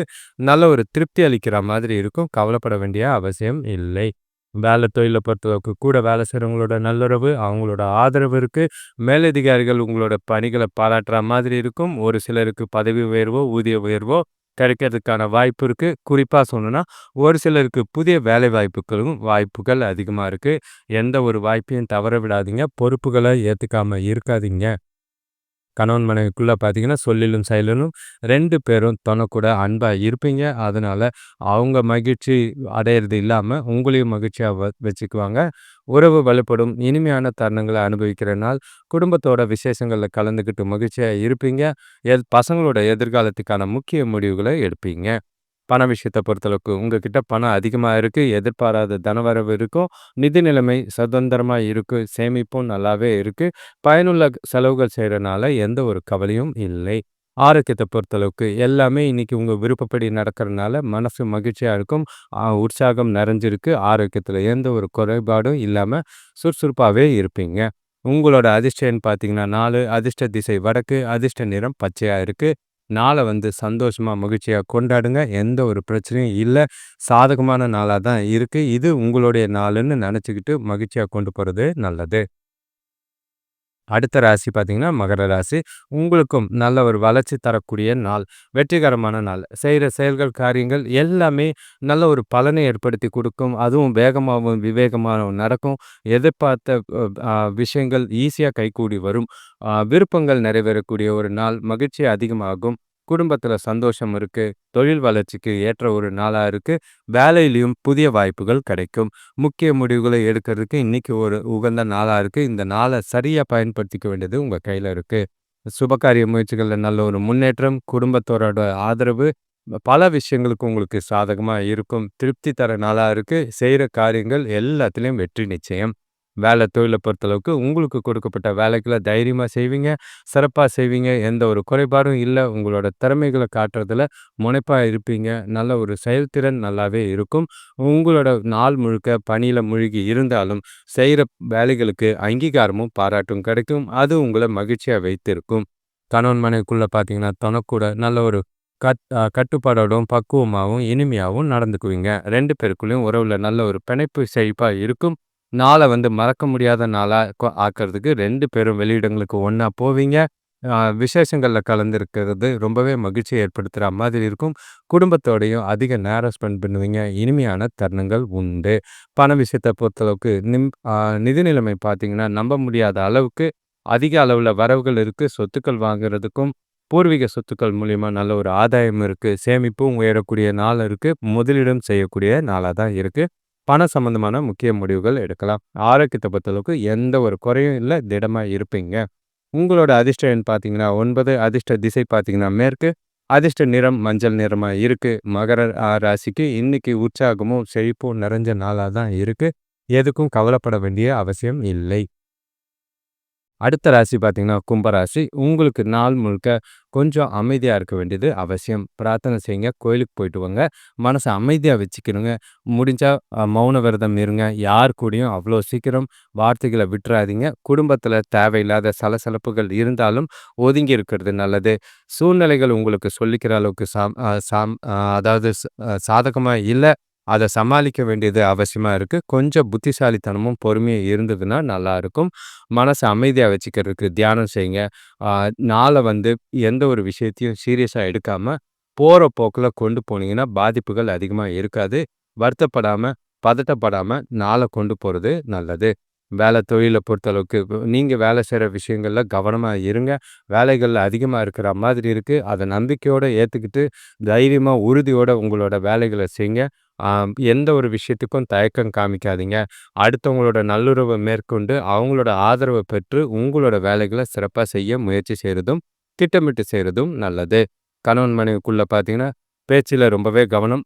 நல்ல ஒரு திருப்தி அளிக்கிற மாதிரி இருக்கும். கவலைப்பட வேண்டிய அவசியம் இல்லை. வேலை, தொழிலை பொறுத்தளவுக்கு கூட வேலை செய்கிறவங்களோட நல்லுறவு, அவங்களோட ஆதரவு இருக்குது மேலதிகாரிகள் உங்களோட பணிகளை பாராட்டுற மாதிரி இருக்கும். ஒரு சிலருக்கு பதவி உயர்வோ, ஊதிய உயர்வோ கிடைக்கிறதுக்கான வாய்ப்பு இருக்குது குறிப்பாக சொல்லணும்னா, ஒரு சிலருக்கு புதிய வேலை வாய்ப்புகளும் வாய்ப்புகள் அதிகமாக இருக்குது எந்த ஒரு வாய்ப்பையும் தவற விடாதீங்க. பொறுப்புகளை ஏற்றுக்காமல் இருக்காதீங்க. கணவன் மனைவிக்குள்ளே பார்த்தீங்கன்னா, சொல்லிலும் செயலிலும் ரெண்டு பேரும் தனக்கூட அன்பாக இருப்பீங்க. அதனால் அவங்க மகிழ்ச்சி அடையிறது இல்லாமல் உங்களையும் மகிழ்ச்சியாக வ வச்சுக்குவாங்க. உறவு வலுப்படும். இனிமையான தருணங்களை அனுபவிக்கிற நாள். குடும்பத்தோட விசேஷங்களில் கலந்துக்கிட்டு மகிழ்ச்சியாக இருப்பீங்க. எத் பசங்களோட எதிர்காலத்துக்கான முக்கிய முடிவுகளை எடுப்பீங்க. பண விஷயத்தை பொறுத்தளவுக்கு உங்ககிட்ட பணம் அதிகமாக இருக்குது எதிர்பாராத தனவரவு இருக்கும். நிதி நிலைமை சுதந்திரமாக இருக்குது சேமிப்பும் நல்லாவே இருக்கு. பயனுள்ள செலவுகள் செய்கிறனால எந்த ஒரு கவலையும் இல்லை. ஆரோக்கியத்தை பொறுத்தளவுக்கு எல்லாமே இன்னைக்கு உங்கள் விருப்பப்படி நடக்கிறனால மனசு மகிழ்ச்சியாக இருக்கும். உற்சாகம் நிறைஞ்சிருக்கு. ஆரோக்கியத்தில் எந்த ஒரு குறைபாடும் இல்லாமல் சுறுசுறுப்பாகவே இருப்பீங்க. உங்களோட அதிர்ஷ்டன்னு பார்த்தீங்கன்னா நாலு அதிர்ஷ்ட திசை வடக்கு. அதிர்ஷ்ட நிறம் பச்சையாக இருக்குது நாளை வந்து சந்தோஷமாக மகிழ்ச்சியாக கொண்டாடுங்க. எந்த ஒரு பிரச்சனையும் இல்லை சாதகமான நாளாக தான் இருக்குது இது உங்களுடைய நாளுன்னு நினச்சிக்கிட்டு மகிழ்ச்சியாக கொண்டு போகிறது நல்லது. அடுத்த ராசி பார்த்தீங்கன்னா, மகர ராசி. உங்களுக்கும் நல்ல ஒரு வளர்ச்சி தரக்கூடிய நாள். வெற்றிகரமான நாள். செய்கிற செயல்கள், காரியங்கள் எல்லாமே நல்ல ஒரு பலனை ஏற்படுத்தி கொடுக்கும் அதுவும் வேகமாகவும் விவேகமாகவும் நடக்கும். எதிர்பார்த்த விஷயங்கள் ஈஸியாக கைகூடி வரும். விருப்பங்கள் நிறைவேறக்கூடிய ஒரு நாள். மகிழ்ச்சி அதிகமாகும். குடும்பத்தில் சந்தோஷம் இருக்கு. தொழில் வளர்ச்சிக்கு ஏற்ற ஒரு நாளாக இருக்கு. வேலையிலையும் புதிய வாய்ப்புகள் கிடைக்கும். முக்கிய முடிவுகளை எடுக்கிறதுக்கு இன்னைக்கு ஒரு உகந்த நாளாக இருக்கு. இந்த நாள சரியா பயன்படுத்திக்க வேண்டியது உங்கள் கையில இருக்கு. சுபகாரிய முயற்சிகளில் நல்ல ஒரு முன்னேற்றம். குடும்பத்தோரோட ஆதரவு பல விஷயங்களுக்கு உங்களுக்கு சாதகமாக இருக்கும். திருப்தி தர நாளாக இருக்குது செய்கிற காரியங்கள் எல்லாத்துலேயும் வெற்றி நிச்சயம். வேலை தொழிலை பொறுத்தளவுக்கு உங்களுக்கு கொடுக்கப்பட்ட வேலைகளை தைரியமாக செய்வீங்க. சிறப்பாக செய்வீங்க. எந்த ஒரு குறைபாடும் இல்லை உங்களோட திறமைகளை காட்டுறதுல முனைப்பாக இருப்பீங்க. நல்ல ஒரு செயல்திறன் நல்லாவே இருக்கும். உங்களோட நாள் முழுக்க பணியில் மூழ்கி இருந்தாலும், செய்கிற வேலைகளுக்கு அங்கீகாரமும், பாராட்டும் கிடைக்கும். அது உங்களை மகிழ்ச்சியாக வைத்திருக்கும். கணவன் மனைக்குள்ளே பார்த்தீங்கன்னா, தனக்கூட நல்ல ஒரு கட் கட்டுப்பாடோடும், பக்குவமாகவும் இனிமையாகவும் நடந்துக்குவீங்க. ரெண்டு பேருக்குள்ளேயும் உறவுல நல்ல ஒரு பிணைப்பு செழிப்பாக இருக்கும். நாளை வந்து மறக்க முடியாத நாளாக ஆக்கிறதுக்கு ரெண்டு பேரும் வெளியிடங்களுக்கு ஒன்றா போவீங்க. விசேஷங்களில் கலந்துருக்கிறது ரொம்பவே மகிழ்ச்சி ஏற்படுத்துகிற மாதிரி இருக்கும். குடும்பத்தோடையும் அதிக நேரம் ஸ்பெண்ட் பண்ணுவீங்க. இனிமையான தருணங்கள் உண்டு. பண விஷயத்தை பொறுத்தளவுக்கு நிம் நிதி நிலைமை பார்த்தீங்கன்னா, நம்ப முடியாத அளவுக்கு அதிக அளவில் வரவுகள் இருக்குது சொத்துக்கள் வாங்குறதுக்கும், பூர்வீக சொத்துக்கள் மூலிமா நல்ல ஒரு ஆதாயம் இருக்குது சேமிப்பும் உயரக்கூடிய நாள் இருக்குது முதலீடும் செய்யக்கூடிய நாளாக தான் இருக்குது பண சம்பந்தமான முக்கிய முடிவுகள் எடுக்கலாம். ஆரோக்கியத்தை பொறுத்தளவுக்கு எந்த ஒரு குறையும் இல்லை திடமா இருப்பீங்க. உங்களோட அதிர்ஷ்ட எண் பார்த்தீங்கன்னா ஒன்பது அதிர்ஷ்ட திசை பார்த்தீங்கன்னா மேற்கு. அதிர்ஷ்ட நிறம் மஞ்சள் நிறமா இருக்கு. மகர ராசிக்கு இன்னைக்கு உற்சாகமும், செழிப்பும் நிறைஞ்ச நாளா தான் இருக்கு. எதுக்கும் கவலைப்பட வேண்டிய அவசியம் இல்லை. அடுத்த ராசி பார்த்தீங்கன்னா, கும்பராசி. உங்களுக்கு நாள் முழுக்க கொஞ்சம் அமைதியாக இருக்க வேண்டியது அவசியம். பிரார்த்தனை செய்யுங்க. கோயிலுக்கு போயிட்டு வாங்க. மனசை அமைதியாக வச்சுக்கணுங்க. முடிஞ்சால் மௌன விரதம் இருங்க. யார் கூடயும் அவ்வளோ சீக்கிரம் வார்த்தைகளை விட்டுறாதீங்க. குடும்பத்தில் தேவையில்லாத சலசலப்புகள் இருந்தாலும் ஒதுங்கி இருக்கிறது நல்லது. சூழ்நிலைகள் உங்களுக்கு சொல்லிக்கிற அளவுக்கு சாம் சாம் அதாவது சாதகமாக இல்லை அத சமாளிக்க வேண்டியது அவசியமா இருக்கு. கொஞ்சம் புத்திசாலித்தனமும், பொறுமையும் இருந்ததுன்னா நல்லாயிருக்கும் மனச அமைதியா வச்சுக்கிறதுக்கு தியானம் செய்யுங்க. நாளை நாள வந்து எந்த ஒரு விஷயத்தையும் சீரியஸா எடுக்காம, போற போக்குல கொண்டு போனீங்கன்னா, பாதிப்புகள் அதிகமா இருக்காது. வருத்தப்படாம, பதட்டப்படாம நாள கொண்டு போறது நல்லது. வேலை தொழிலை பொறுத்தளவுக்கு நீங்கள் வேலை செய்கிற விஷயங்களில் கவனமாக இருங்க. வேலைகள் அதிகமாக இருக்கிற மாதிரி இருக்குது அதை நம்பிக்கையோடு ஏற்றுக்கிட்டு தைரியமாக உறுதியோடு உங்களோட வேலைகளை செய்யுங்க. எந்த ஒரு விஷயத்துக்கும் தயக்கம் காமிக்காதீங்க. அடுத்தவங்களோட நல்லுறவை மேற்கொண்டு, அவங்களோட ஆதரவை பெற்று, உங்களோட வேலைகளை சிறப்பாக செய்ய முயற்சி செய்கிறதும் திட்டமிட்டு செய்கிறதும் நல்லது. கணவன் மனைவிக்குள்ளே பார்த்தீங்கன்னா, பேச்சில் ரொம்பவே கவனம்.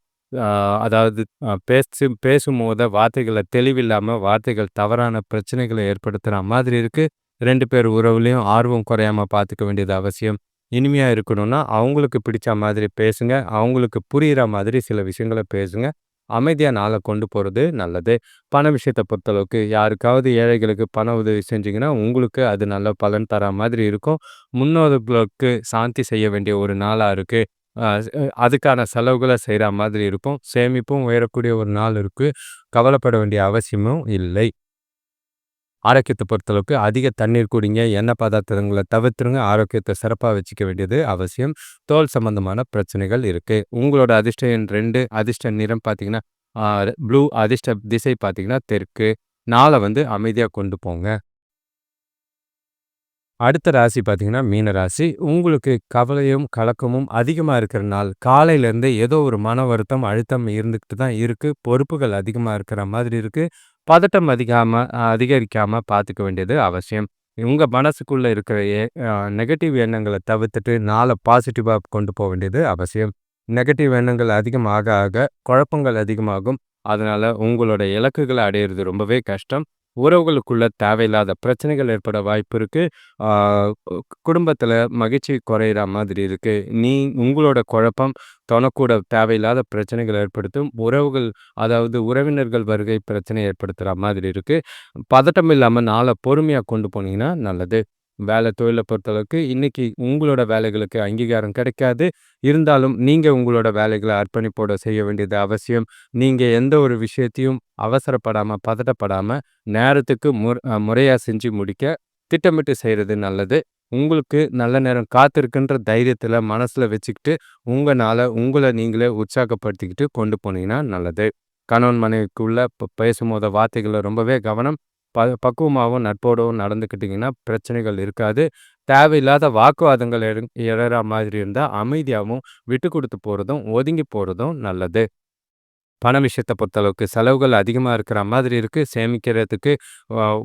அதாவது பேசு பேச்சு பேசும்போது வார்த்தைகளை தெளிவில்லாமல் வார்த்தைகள் தவறான பிரச்சனைகளை ஏற்படுத்துகிற மாதிரி இருக்குது ரெண்டு பேர் உறவுலையும் ஆர்வம் குறையாமல் பார்த்துக்க வேண்டியது அவசியம். இனிமையாக இருக்கணும்னா, அவங்களுக்கு பிடிச்ச மாதிரி பேசுங்க. அவங்களுக்கு புரிகிற மாதிரி சில விஷயங்கள பேசுங்க. அமைதியாக நாளை கொண்டு போகிறது நல்லது. பண விஷயத்தை பொறுத்தளவுக்கு யாருக்காவது ஏழைகளுக்கு பண உதவி செஞ்சிங்கன்னா உங்களுக்கு அது நல்ல பலன் தர மாதிரி இருக்கும். முன்னோர்களுக்கு சாந்தி செய்ய வேண்டிய ஒரு நாளாக இருக்குது அதுக்கான செலவுகளை செய்கிற மாதிரி இருக்கும். சேமிப்பும் உயரக்கூடிய ஒரு நாள் இருக்கு. கவலைப்பட வேண்டிய அவசியமும் இல்லை. ஆரோக்கியத்தை பொறுத்தளவுக்கு அதிக தண்ணீர் குடிங்க எண்ணெய் பதார்த்தங்களை தவிர்த்துருங்க ஆரோக்கியத்தை சிறப்பாக வச்சுக்க வேண்டியது அவசியம் தோல் சம்பந்தமான பிரச்சனைகள் இருக்குது உங்களோட அதிர்ஷ்ட எண் ரெண்டு அதிர்ஷ்ட நிறம் பார்த்தீங்கன்னா ப்ளூ அதிர்ஷ்ட திசை பார்த்தீங்கன்னா தெற்கு நாளை வந்து அமைதியாக கொண்டு போங்க அடுத்த ராசி பார்த்தீங்கன்னா மீன ராசி. உங்களுக்கு கவலையும் கலக்கமும் அதிகமாக இருக்கிற நாள் காலையிலேருந்து ஏதோ ஒரு மன வருத்தம் அழுத்தம் இருந்துக்கிட்டு தான் இருக்குது பொறுப்புகள் அதிகமாக இருக்கிற மாதிரி இருக்குது பதட்டம் அதிகாமல் அதிகரிக்காமல் பார்த்துக்க வேண்டியது அவசியம். உங்கள் மனசுக்குள்ளே இருக்கிற நெகட்டிவ் எண்ணங்களை தவிர்த்துட்டு நாளை பாசிட்டிவாக கொண்டு போக வேண்டியது அவசியம். நெகட்டிவ் எண்ணங்கள் அதிகமாக ஆக குழப்பங்கள் அதிகமாகும். அதனால் உங்களோட இலக்குகளை அடையிறது ரொம்பவே கஷ்டம். உறவுகளுக்குள்ள தேவையில்லாத பிரச்சனைகள் ஏற்பட வாய்ப்பு இருக்குது குடும்பத்தில் மகிழ்ச்சி குறையிற மாதிரி இருக்குது நீ உங்களோட குழப்பம் தொனக்கூட தேவையில்லாத பிரச்சனைகள் ஏற்படுத்தும். உறவுகள் அதாவது உறவினர்கள் வருகை பிரச்சனை ஏற்படுத்துகிற மாதிரி இருக்குது பதட்டம் இல்லாமல் நாளை பொறுமையாக கொண்டு போனீங்கன்னா நல்லது. வேலை தொழிலை பொறுத்தளவுக்கு இன்னைக்கு உங்களோட வேலைகளுக்கு அங்கீகாரம் கிடைக்காது. இருந்தாலும் நீங்கள் உங்களோட வேலைகளை அர்ப்பணிப்போட செய்ய வேண்டியது அவசியம். நீங்கள் எந்த ஒரு விஷயத்தையும் அவசரப்படாமல் பதட்டப்படாமல் நேரத்துக்கு முற முறையாக செஞ்சு முடிக்க திட்டமிட்டு செய்யறது நல்லது. உங்களுக்கு நல்ல நேரம் காத்திருக்குன்ற தைரியத்தில் மனசில் வச்சுக்கிட்டு, உங்கனால உங்களை நீங்களே உற்சாகப்படுத்திக்கிட்டு கொண்டு போனீங்கன்னா நல்லது. கணவன் மனைவிக்குள்ள பேசும்போத பேசும்போது ரொம்பவே கவனம். ப பக்குவமாகவும் நட்போடவும் நடந்துக்கிட்டிங்கன்னா பிரச்சனைகள் இருக்காது. தேவையில்லாத வாக்குவாதங்கள் எடு எழற மாதிரி இருந்தால் அமைதியாகவும் விட்டு கொடுத்து போகிறதும் ஒதுங்கி போகிறதும் நல்லது. பண விஷயத்தை பொறுத்தளவுக்கு செலவுகள் அதிகமாக இருக்கிற மாதிரி இருக்குது சேமிக்கிறதுக்கு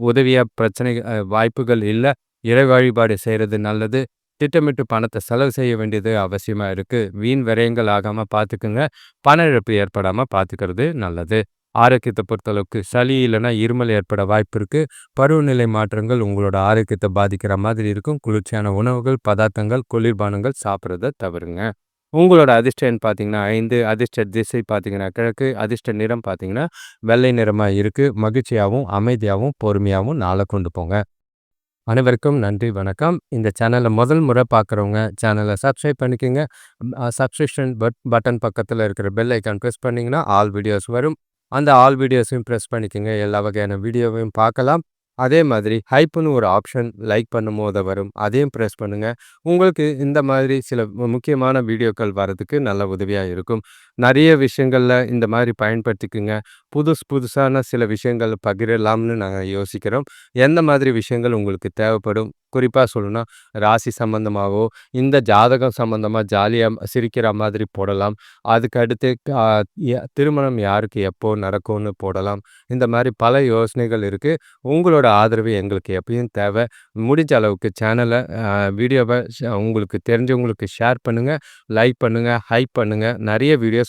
உதவியாக பிரச்சனை வாய்ப்புகள் இல்லை. இறை வழிபாடு செய்கிறது நல்லது. திட்டமிட்டு பணத்தை செலவு செய்ய வேண்டியது அவசியமாக இருக்குது வீண் விரயங்கள் ஆகாமல் பார்த்துக்குங்க பண இழப்பு ஏற்படாமல் பார்த்துக்கிறது நல்லது. ஆரோக்கியத்தை பொறுத்தளவுக்கு சளி இல்லைன்னா இருமல் ஏற்பட வாய்ப்பு இருக்குது பருவநிலை மாற்றங்கள் உங்களோட ஆரோக்கியத்தை பாதிக்கிற மாதிரி இருக்கும். குளிர்ச்சியான உணவுகள் பதார்த்தங்கள் குளிர்பானங்கள் சாப்பிட்றத தவறுங்க. உங்களோட அதிர்ஷ்ட பார்த்தீங்கன்னா ஐந்து அதிர்ஷ்ட திசை பார்த்தீங்கன்னா கிழக்கு அதிர்ஷ்ட நிறம் பார்த்தீங்கன்னா வெள்ளை நிறமாக இருக்குது மகிழ்ச்சியாகவும் அமைதியாகவும் பொறுமையாகவும் நாளை கொண்டு போங்க. அனைவருக்கும் நன்றி வணக்கம். இந்த சேனலை முதல் முறை பார்க்குறவங்க சேனலை சப்ஸ்கிரைப் பண்ணிக்கோங்க. சப்ஸ்கிரிப்ஷன் பட் பட்டன் பக்கத்தில் இருக்கிற பெல் ஐக்கான் ப்ரெஸ் பண்ணிங்கன்னா ஆல் வீடியோஸ் வரும். அந்த ஆல் வீடியோஸையும் ப்ரெஸ் பண்ணிக்கோங்க. எல்லா வகையான வீடியோவையும் பார்க்கலாம். அதே மாதிரி ஹைப்புன்னு ஒரு ஆப்ஷன் லைக் பண்ணும்போது வரும். அதையும் ப்ரெஸ் பண்ணுங்கள் உங்களுக்கு இந்த மாதிரி சில முக்கியமான வீடியோக்கள் வரதுக்கு நல்ல உதவியாக இருக்கும். நிறைய விஷயங்களில் இந்த மாதிரி பயன்படுத்திக்குங்க. புதுசு புதுசான சில விஷயங்கள் பகிரலாம்னு நாங்கள் யோசிக்கிறோம். எந்த மாதிரி விஷயங்கள் உங்களுக்கு தேவைப்படும்? குறிப்பாக சொல்லணும்னா ராசி சம்மந்தமாகவோ இந்த ஜாதகம் சம்மந்தமாக ஜாலியாக சிரிக்கிற மாதிரி போடலாம். அதுக்கு அடுத்து திருமணம் யாருக்கு எப்போ நடக்கும்னு போடலாம். இந்த மாதிரி பல யோசனைகள் இருக்குது உங்களோட ஆதரவு எங்களுக்கு எப்பயும் தேவை. முடிஞ்ச அளவுக்கு சேனலை வீடியோவை உங்களுக்கு தெரிஞ்சவங்களுக்கு ஷேர் பண்ணுங்கள் லைக் பண்ணுங்கள் ஹைப் பண்ணுங்கள் நிறைய வீடியோஸ்